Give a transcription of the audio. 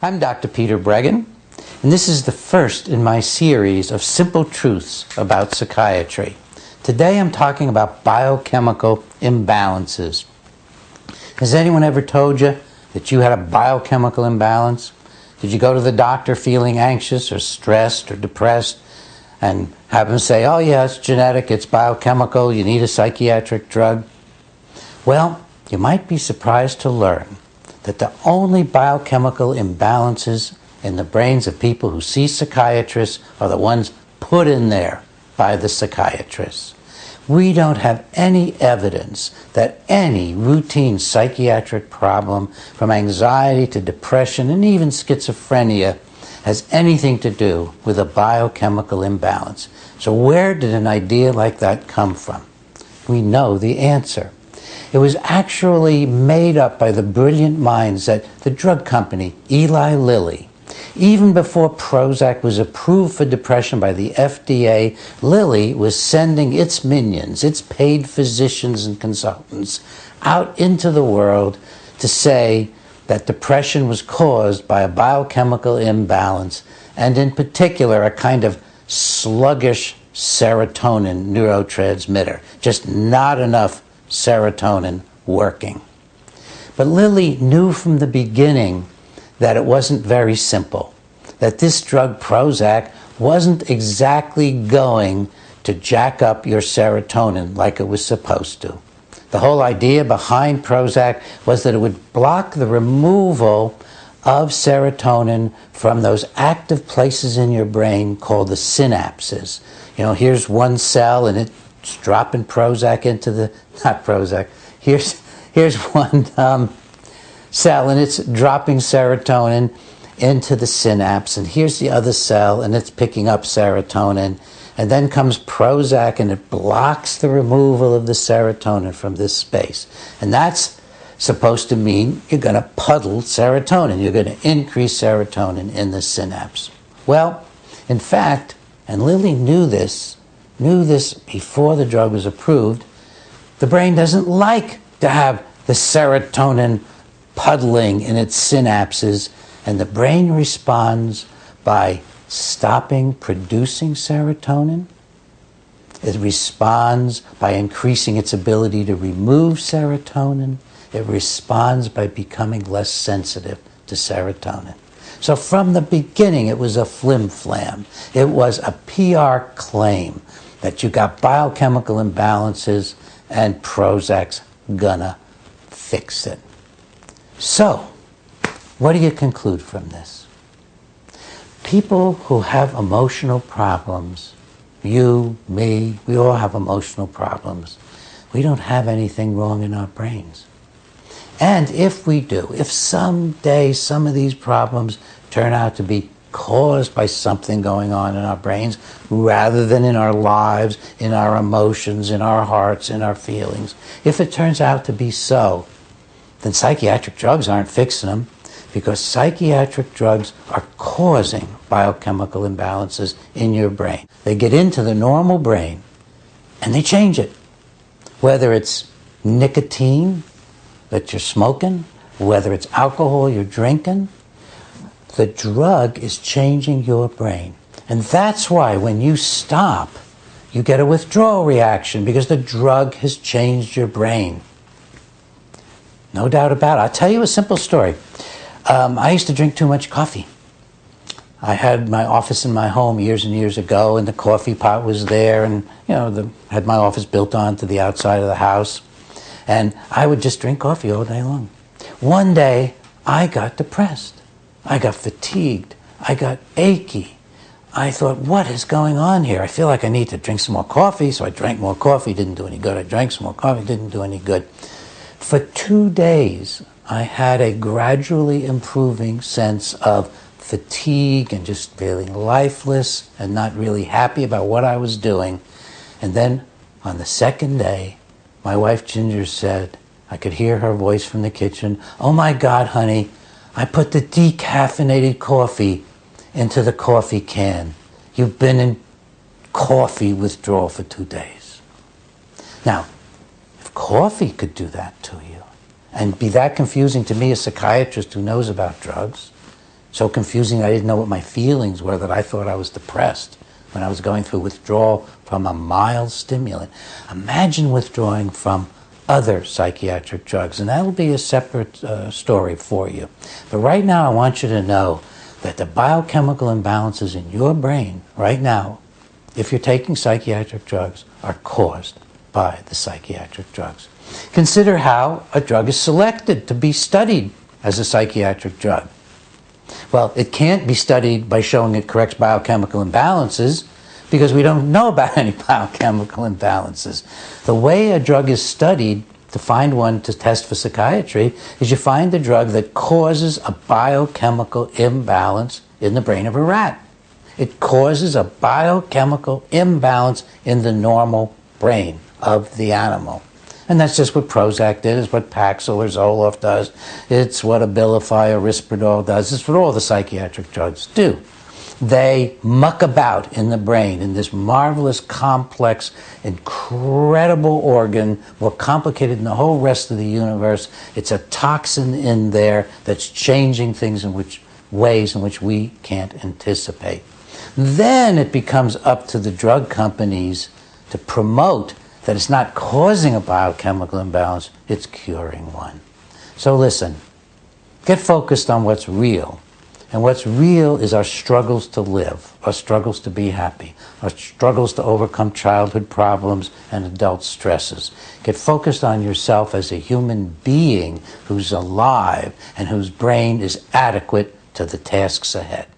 I'm Dr. Peter Breggin, and this is the first in my series of simple truths about psychiatry. Today I'm talking about biochemical imbalances. Has anyone ever told you that you had a biochemical imbalance? Did you go to the doctor feeling anxious or stressed or depressed and have them say, oh, yeah, it's genetic, it's biochemical, you need a psychiatric drug? Well, you might be surprised to learn that the only biochemical imbalances in the brains of people who see psychiatrists are the ones put in there by the psychiatrists. We don't have any evidence that any routine psychiatric problem, from anxiety to depression and even schizophrenia, has anything to do with a biochemical imbalance. So, where did an idea like that come from? We know the answer. It was actually made up by the brilliant minds at the drug company Eli Lilly. Even before Prozac was approved for depression by the FDA, Lilly was sending its minions, its paid physicians and consultants, out into the world to say that depression was caused by a biochemical imbalance, and in particular, a kind of sluggish serotonin neurotransmitter, just not enough serotonin working. But Lilly knew from the beginning that it wasn't very simple, that this drug Prozac wasn't exactly going to jack up your serotonin like it was supposed to. The whole idea behind Prozac was that it would block the removal of serotonin from those active places in your brain called the synapses. You know, here's one cell and it dropping Prozac into the not Prozac. Here's here's one um, cell and it's dropping serotonin into the synapse, and here's the other cell and it's picking up serotonin, and then comes Prozac and it blocks the removal of the serotonin from this space, and that's supposed to mean you're going to puddle serotonin. You're going to increase serotonin in the synapse. Well, in fact, and Lilly knew this knew this before the drug was approved, the brain doesn't like to have the serotonin puddling in its synapses, and the brain responds by stopping producing serotonin. It responds by increasing its ability to remove serotonin. It responds by becoming less sensitive to serotonin. So from the beginning, it was a flim flam. It was a PR claim that you got biochemical imbalances and Prozac's gonna fix it. So, what do you conclude from this? People who have emotional problems, you, me, we all have emotional problems. We don't have anything wrong in our brains. And if we do, if someday some of these problems turn out to be caused by something going on in our brains rather than in our lives, in our emotions, in our hearts, in our feelings. If it turns out to be so, then psychiatric drugs aren't fixing them because psychiatric drugs are causing biochemical imbalances in your brain. They get into the normal brain and they change it. Whether it's nicotine that you're smoking, whether it's alcohol you're drinking, the drug is changing your brain. And that's why when you stop, you get a withdrawal reaction because the drug has changed your brain. No doubt about it. I'll tell you a simple story. Um, I used to drink too much coffee. I had my office in my home years and years ago, and the coffee pot was there, and you know, the, had my office built onto the outside of the house, and I would just drink coffee all day long. One day, I got depressed. I got fatigued. I got achy. I thought, what is going on here? I feel like I need to drink some more coffee. So I drank more coffee, didn't do any good. I drank some more coffee, didn't do any good. For two days, I had a gradually improving sense of fatigue and just feeling lifeless and not really happy about what I was doing. And then on the second day, my wife Ginger said, I could hear her voice from the kitchen, Oh my God, honey, I put the decaffeinated coffee into the coffee can. You've been in coffee withdrawal for two days. Now, if coffee could do that to you and be that confusing to me, a psychiatrist who knows about drugs, So confusing I didn't know what my feelings were that I thought I was depressed when I was going through withdrawal from a mild stimulant. Imagine withdrawing from other psychiatric drugs, and that'll be a separate uh, story for you. But right now, I want you to know that the biochemical imbalances in your brain right now, if you're taking psychiatric drugs, are caused by the psychiatric drugs. Consider how a drug is selected to be studied as a psychiatric drug. Well, it can't be studied by showing it corrects biochemical imbalances because we don't know about any biochemical imbalances. The way a drug is studied to find one to test for psychiatry is you find the drug that causes a biochemical imbalance in the brain of a rat. It causes a biochemical imbalance in the normal brain of the animal. And that's just what Prozac did, it's what Paxil or Zoloft does, it's what Abilify or Risperdal does, it's what all the psychiatric drugs do. They muck about in the brain in this marvelous, complex, incredible organ, more complicated than the whole rest of the universe. It's a toxin in there that's changing things in which ways in which we can't anticipate. Then it becomes up to the drug companies to promote that it's not causing a biochemical imbalance, it's curing one. So listen, get focused on what's real. And what's real is our struggles to live, our struggles to be happy, our struggles to overcome childhood problems and adult stresses. Get focused on yourself as a human being who's alive and whose brain is adequate to the tasks ahead.